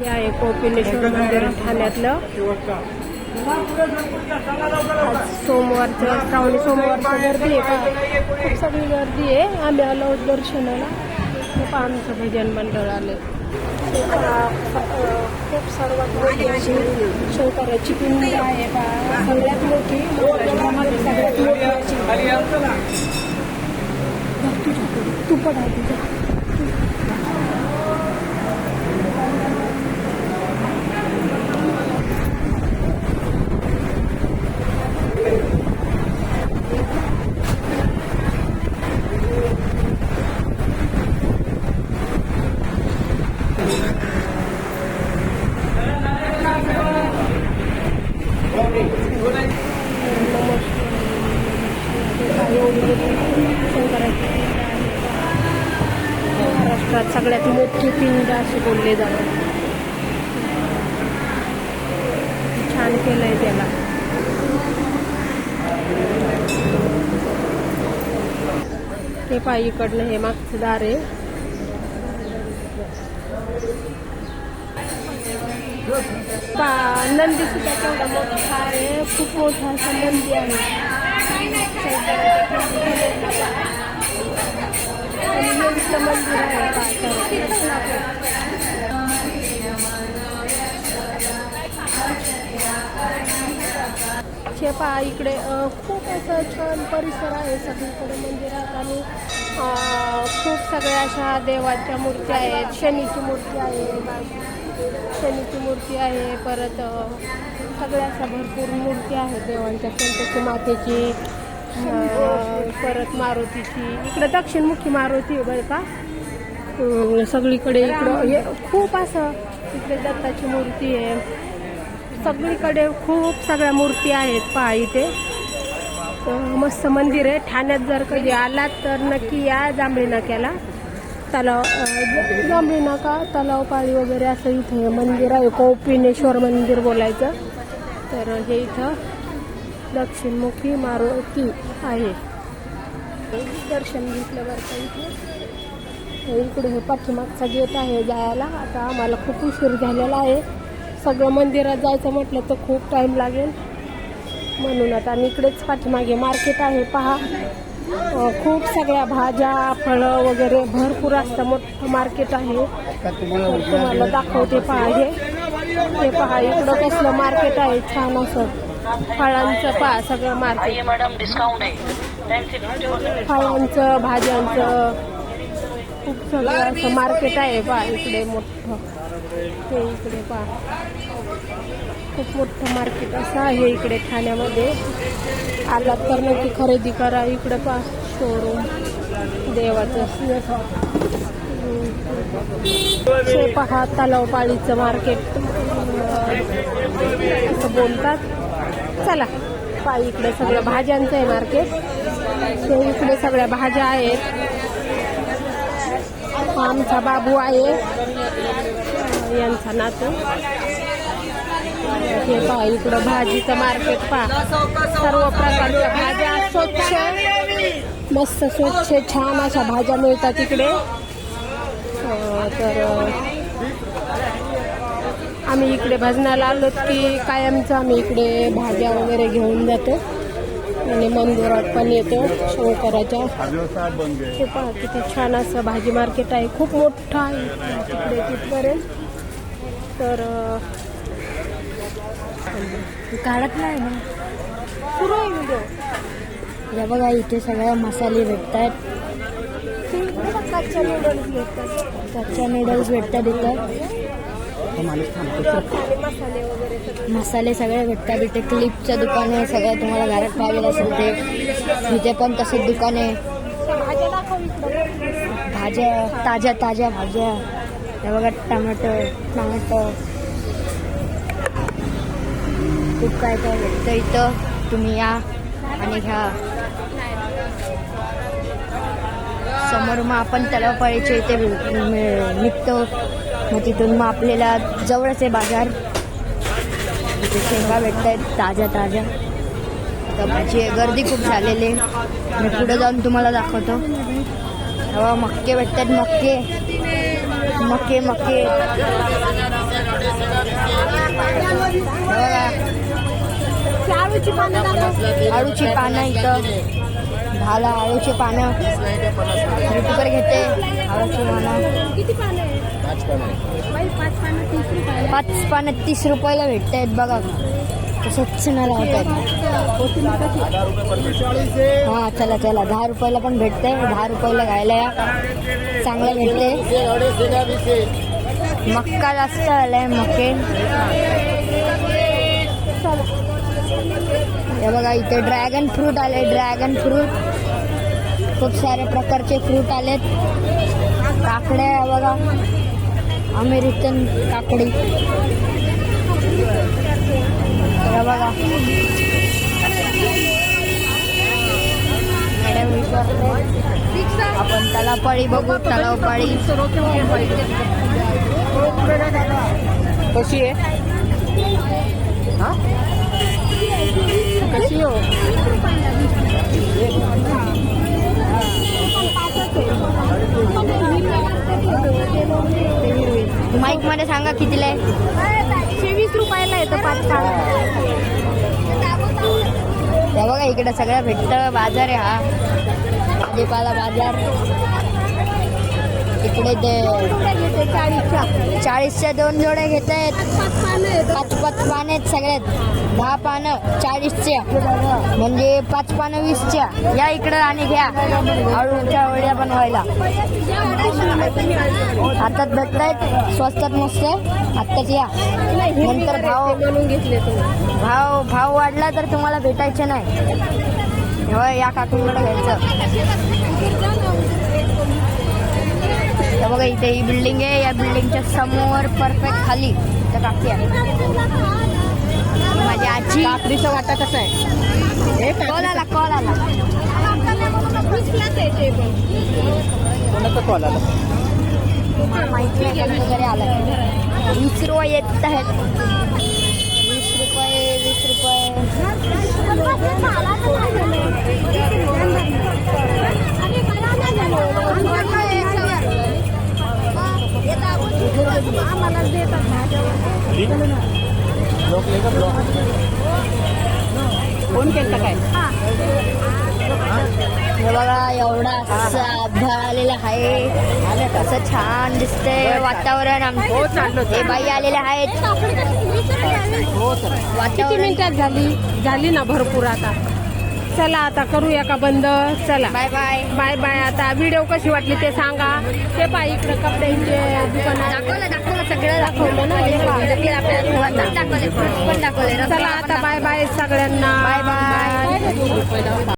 हे आहे कोपिनेश्वर मंदिर ठाण्यातलं. सोमवारचं श्रावणी सोमवारचं गर्दी आहे का? खूप सगळी गर्दी आहे. आम्ही आलो दर्शनाला. खूप आमचं भजन मंडळ आले. खूप सर्वात मोठी अशी शंकराची पिंडी आहे का? सगळ्यात मोठी. सगळ्यात मोठी अशी. तू तू पडा तिथं महाराष्ट्रात सगळ्यात मोठी पिंड अशी बोलले जातात. छान केलंय त्याला. हे पायी इकडलं हे मागचं दार आहे. नंदी सुद्धा तेवढा मोठा आहे. खूप मोठा असा नंदी आहे. मंदिर आहे. हे पहा इकडे खूप असं छान परिसर आहे सगळीकडे मंदिरात आणि खूप सगळ्या अशा देवाच्या मूर्त्या आहेत शनीची मूर्ती आहे शनीची मूर्ती आहे परत सगळ्या अशा भरपूर मूर्ती आहेत देवांच्या संतोषी मातेची परत मारुतीची इकडे दक्षिणमुखी मारुती आहे बरं का? सगळीकडे इकडं खूप असं इकडे दत्ताची मूर्ती आहे. सगळीकडे खूप सगळ्या मूर्ती आहेत पहा इथे. मस्त मंदिर आहे. ठाण्यात जर कधी आलात तर नक्की या जांभळी नाक्याला तलाव जांभळी नाका तलाव पाळी वगैरे असं इथे मंदिर आहे. कौपिनेश्वर मंदिर बोलायचं. तर हे इथं दक्षिणमुखी मारुती आहे. दर्शन घेतलं बरं का इथे. इकडे हे पाठीमागचा गेट आहे जायला. आता आम्हाला खूप उशीर झालेला आहे. सगळं मंदिरात जायचं म्हटलं तर खूप टाईम लागेल. म्हणून आता आणि इकडेच पाठीमागे मार्केट आहे पहा. खूप सगळ्या भाज्या फळं वगैरे भरपूर असतं मोठं मार्केट आहे. तुम्हाला दाखवते पहा हे. हे पहा इकडं कसलं मार्केट आहे छान असं. फळांचं पहा सगळं मार्केट फळांचं भाज्यांचं खूप सगळं असं मार्केट आहे पहा इकडे मोठं. हे इकडे पहा. खूप मोठं मार्केट असं आहे इकडे ठाण्यामध्ये आलात तर नक्की खरेदी करा. इकडे पहा शोरूम देवाचं हे पहा तलावपाळीचं मार्केट. असं बोलतात. चला पहा इकडे सगळं भाज्यांचं आहे मार्केट. हे इकडे सगळ्या भाज्या आहेत. हा आमचा बाबू आहे. यांचा नातं. हे पहा इकडं भाजीचं मार्केट पहा. सर्व प्रकारच्या भाज्या स्वच्छ. मस्त स्वच्छ छान अशा भाज्या मिळतात इकडे. तर आम्ही इकडे भजनाला आलो की कायमचं आम्ही इकडे भाज्या वगैरे घेऊन जातो. आणि मंदिरात पण येतो शंकराच्या. हे पहा किती छान असं भाजी मार्केट आहे. खूप मोठं आहे. तिकडे तिथपर्यंत. तर काढत नाही ना. सुरू आहे व्हिडिओ हे बघा इथे सगळे मसाले भेटतात कच्च्या नूडल्स भेटतात. कच्च्या नूडल्स भेटतात इथं. आणि मसाले वगैरे सगळं मसाले सगळे भेटतात. इथे क्लिपचं दुकान आहे सगळं तुम्हाला घरात पाहिजे असेल ते. इथे पण तसंच दुकान आहे. भाज्या ताज्या ताज्या भाज्या. हे बघा टमाटो टमाटो. खूप काय काय भेटतं इथं. तुम्ही या आणि घ्या. समोर मग आपण तलावपाळीच्या इथे निघतो. मग तिथून मग आपल्याला जवळच आहे बाजार. इथे शेंगा भेटत आहेत ताज्या. ताज्या तर भाजी गर्दी खूप झालेली आहे. मी पुढे जाऊन तुम्हाला दाखवतो. तेव्हा मक्के भेटतात मक्के. मके मके. आळूची पानं आळूची पानं इथं. भाला आळूची पानं. युट्यूबर घेते आळूची पानं. किती पानं पाच पानं तीस रुपयाला भेटत आहेत बघा. तसंच न लावतात हा चला चला. दहा रुपयाला पण भेटते दहा रुपयाला घ्यायला या. चांगलं भेटते मक्का जास्त आलाय मके. हे बघा इथे ड्रॅगन फ्रूट आले ड्रॅगन फ्रूट खूप सारे प्रकारचे फ्रूट आलेत. काकड्या बघा. अमेरिकन काकडी. बघा. आपण तलावपाळी बघू तलावपाळी कशी आहे? कशी हो? माईकमध्ये सांगा कितीला आहे. पाच बघा इकडे सगळं भेटतं बाजार आहे हा. भाजीपाला बाजार. इकडे ते चाळीसच्या चाळीसच्या दोन जोड्या घेत आहेत. पाच पाच पाने पानं आहेत सगळ्यात. दहा पानं चाळीसच्या म्हणजे पाच पानं वीसच्या. या इकडं आणि घ्या. आळूच्या वड्या बनवायला. हातात भेटत आहेत स्वस्तात मस्त आत्ताच या. नंतर भाव घेतले भाव भाव वाढला तर तुम्हाला भेटायचे नाही. होय या काकूंकडे घ्यायचं. हे बघा इथे ही बिल्डिंग आहे. या बिल्डिंगच्या समोर परफेक्ट खाली त्या काकी आहे. माझी आजी काकडीचा वाटा कसा आहे? कॉल आला कॉल आला. कोणाचा कॉल आला? माहिती नाही वगैरे आला वीस रुपये येत आहेत. वीस रुपये वीस रुपये. एवढा असा आलेला आहे. कसं छान दिसतंय वातावरण. आमचं हो हे बाई आलेले आहेत. किती वातावरण. मिनिटात झाली? झाली ना भरपूर आता. चला आता करूया का बंद? चला. Bye bye. Bye bye. आता व्हिडिओ कशी वाटली ते सांगा. ते पाय इकडे कपड्यांचे दुकान. दाखवलं दाखवलं सगळं दाखवलं ना. हे दाखवले चला आता बाय बाय सगळ्यांना. बाय. बाय.